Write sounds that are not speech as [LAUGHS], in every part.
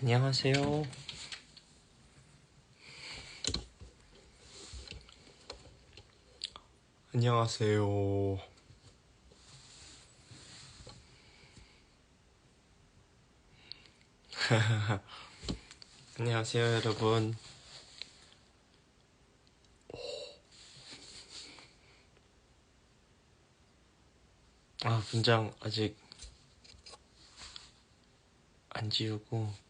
안녕하세요. 안녕하세요. [LAUGHS] 안녕하세요, 여러분. 아, 분장 아직 안 지우고.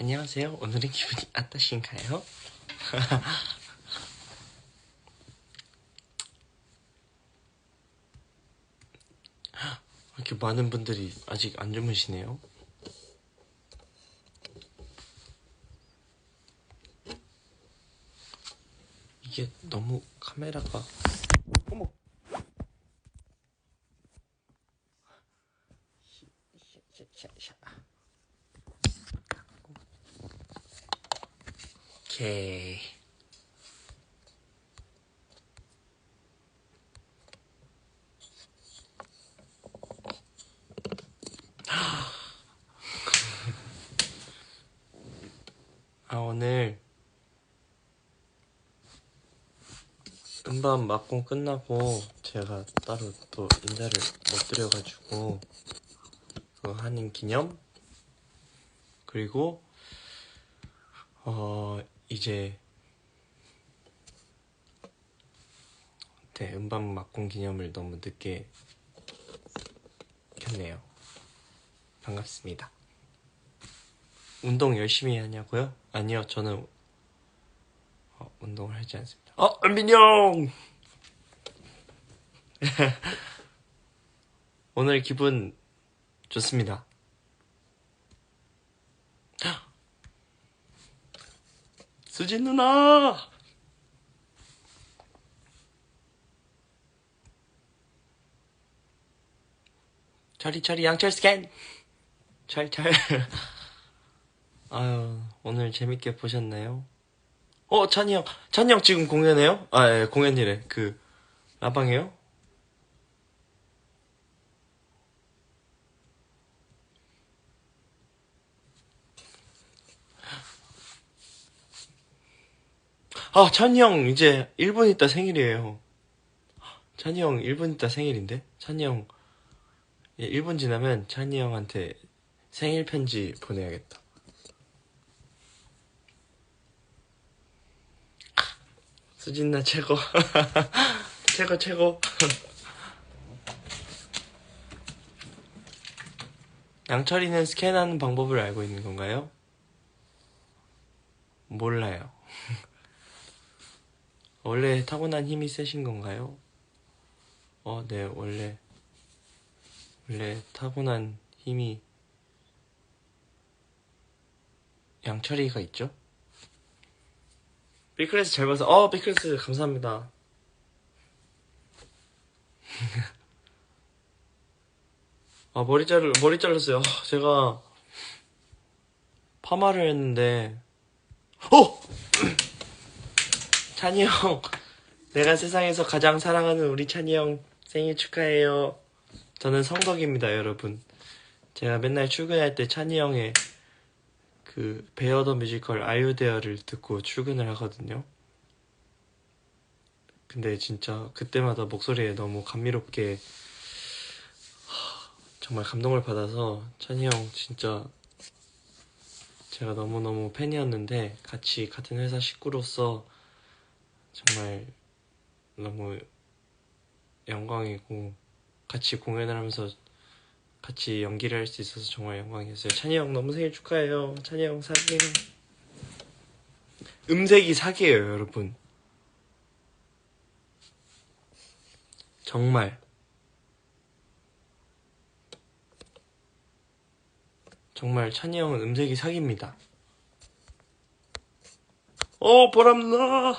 안녕하세요. 오늘은 기분이 어떠신가요? [LAUGHS] 이렇게 많은 분들이 아직 안 주무시네요. 이게 너무 카메라가 어머 오케이. 아 오늘 음반 막공 끝나고 제가 따로 또 인사를 못 드려가지고 그거 하는 기념? 그리고 어 이제 네 음반 막공 기념을 너무 늦게 켰네요. 반갑습니다. 운동 열심히 하냐고요? 아니요 저는 어, 운동을 하지 않습니다. 어 은빈이 형! [LAUGHS] 오늘 기분 좋습니다 수진 누나 차리 차리 양철 스캔 찰찰 [LAUGHS] 아유 오늘 재밌게 보셨나요? 어 찬이 형 찬이 형 지금 공연해요? 아 예, 공연이래 그 라방이요? 아 찬이 형 이제 1분 있다 생일이에요 찬이 형 1분 있다 생일인데? 찬이 형 예, 1분 지나면 찬이 형한테 생일 편지 보내야겠다. 수진나 최고. [LAUGHS] 최고, 최고. [LAUGHS] 양철이는 스캔하는 방법을 알고 있는 건가요? 몰라요. [LAUGHS] 원래 타고난 힘이 세신 건가요? 어, 네, 원래. 원래 타고난 힘이 양철이가 있죠? 비클래스 잘 봐서 어 비클래스 감사합니다 [LAUGHS] 아 머리 자르 머리 잘랐어요 아, 제가 파마를 했는데 어 찬이 형. [LAUGHS] 내가 세상에서 가장 사랑하는 우리 찬이 형 생일 축하해요. 저는 성덕입니다 여러분. 제가 맨날 출근할 때 찬이 형의 그 베어 더 뮤지컬 아유데어를 듣고 출근을 하거든요. 근데 진짜 그때마다 목소리에 너무 감미롭게 정말 감동을 받아서 찬이 형 진짜 제가 너무너무 팬이었는데 같이 같은 회사 식구로서 정말 너무 영광이고 같이 공연을 하면서 같이 연기를 할 수 있어서 정말 영광이었어요. 찬이 형 너무 생일 축하해요. 찬이 형 사기예요. 음색이 사기예요, 여러분. 정말. 정말 찬이 형은 음색이 사기입니다. 어, 보람나!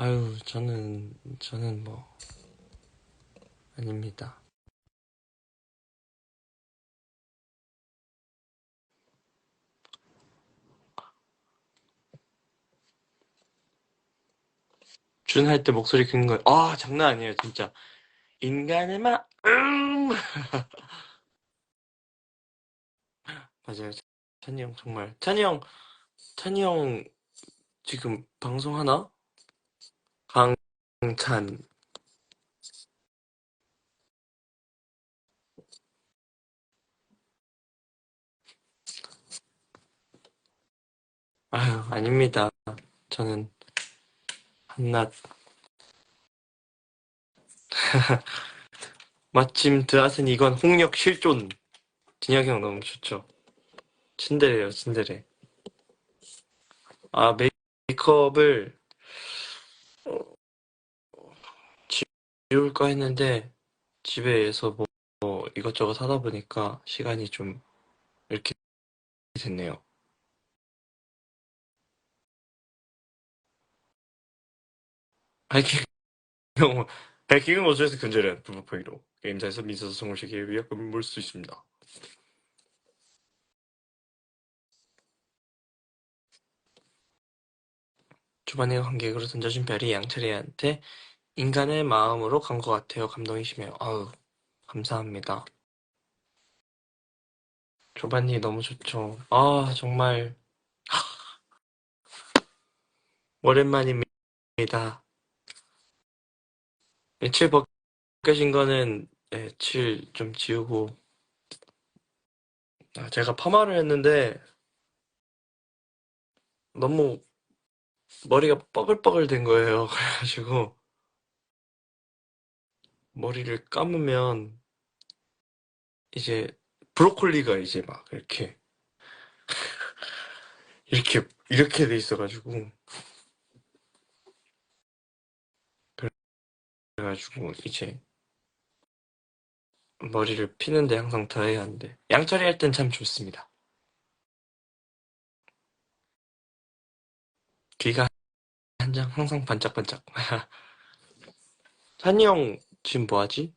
아유, 저는, 저는 뭐, 아닙니다. 준 할 때 목소리 큰 거, 아, 장난 아니에요, 진짜. 인간의 마, 음! [LAUGHS] 맞아요. 찬이 형, 정말. 찬이 형, 찬이 형, 지금 방송하나? 강찬. 아유, 아닙니다. 저는, 한낱. [LAUGHS] 마침 드아슨 이건 홍역 실존. 진혁이 형 너무 좋죠. 친데레요, 친데레. 아, 메이크업을 지울까 했는데 집에서 뭐, 뭐 이것저것 하다 보니까 시간이 좀 이렇게 됐네요. 하이킹 형, 하이킹은 어쩌서 근절한 부부포이로 게임사에서 민서서 성공시키기 위해 금을 수 있습니다. 주반에 관객으로 던져준 별이 양철이한테 인간의 마음으로 간 것 같아요. 감동이 심해요. 아우, 감사합니다. 조반니 너무 좋죠. 아, 정말 [LAUGHS] 오랜만입니다. 칠 벗겨진 거는 네, 칠좀 지우고 아, 제가 파마를 했는데 너무 머리가 뻐글뻐글 된 거예요. [LAUGHS] 그래가지고 머리를 감으면 이제 브로콜리가 이제 막 이렇게 [LAUGHS] 이렇게 이렇게 돼 있어가지고 그래가지고 이제 머리를 피는데 항상 더 해야 하는데 양처리 할 땐 참 좋습니다. 귀가 한 장 항상 반짝반짝. [LAUGHS] 찬이 형 지금 뭐 하지?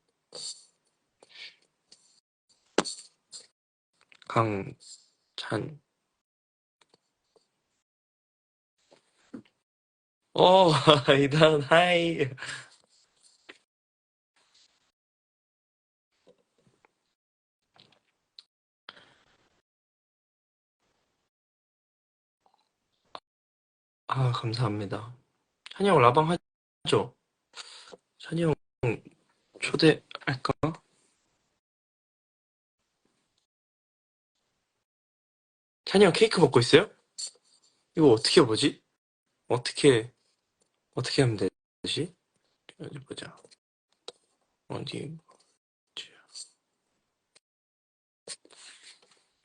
강찬 어 [LAUGHS] 이단 하이 아 감사합니다. 찬이 형 라방 하죠? 찬이 형 초대할까? 찬이 형 케이크 먹고 있어요? 이거 어떻게 보지? 어떻게 어떻게 하면 되지? 어디 보자. 어디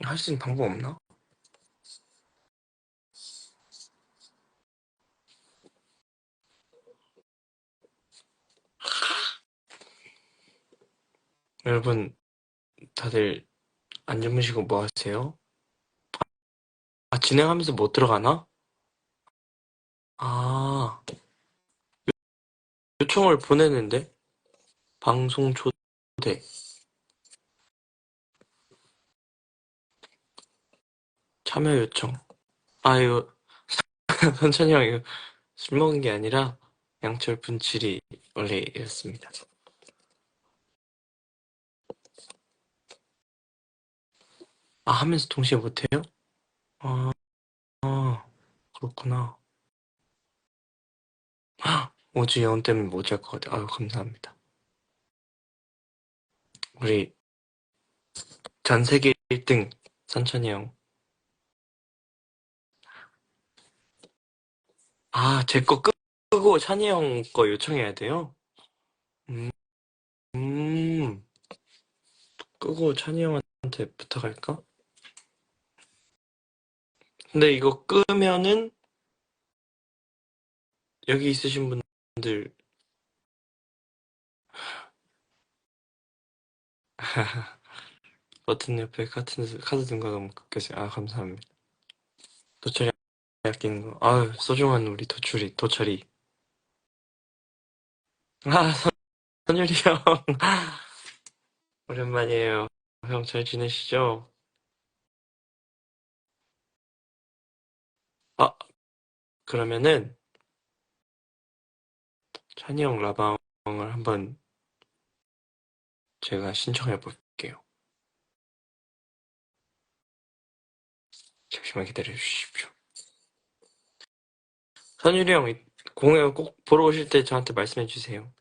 할 수 있는 방법 없나? 여러분 다들 안 주무시고 뭐 하세요? 아 진행하면서 못 들어가나? 아 요청을 보내는데 방송 초대 참여 요청 아 이거 [LAUGHS] 선찬이 형 이거 술 먹은 게 아니라 양철 분칠이 원래 이랬습니다. 아 하면서 동시에 못해요? 아, 아 그렇구나. 오주 영 때문에 못 잘 것 같아요. 아유 감사합니다. 우리 전 세계 1등 선천이 형. 아, 제 거 끄고 찬이 형 거 요청해야 돼요? 음, 음, 끄고 찬이 형한테 부탁할까? 근데 이거 끄면은 여기 있으신 분들 [LAUGHS] 버튼 옆에 카드, 카드 너무 끝까지 아 감사합니다. 도철이 아끼는 거. 아유 소중한 우리 도철이 도철이. 아 선- 선율이 형 [LAUGHS] 오랜만이에요. 형 잘 지내시죠? 아 그러면은 찬이 형 라방을 한번 제가 신청해 볼게요. 잠시만 기다려 주십시오. 선율이 형 공연 꼭 보러 오실 때 저한테 말씀해 주세요.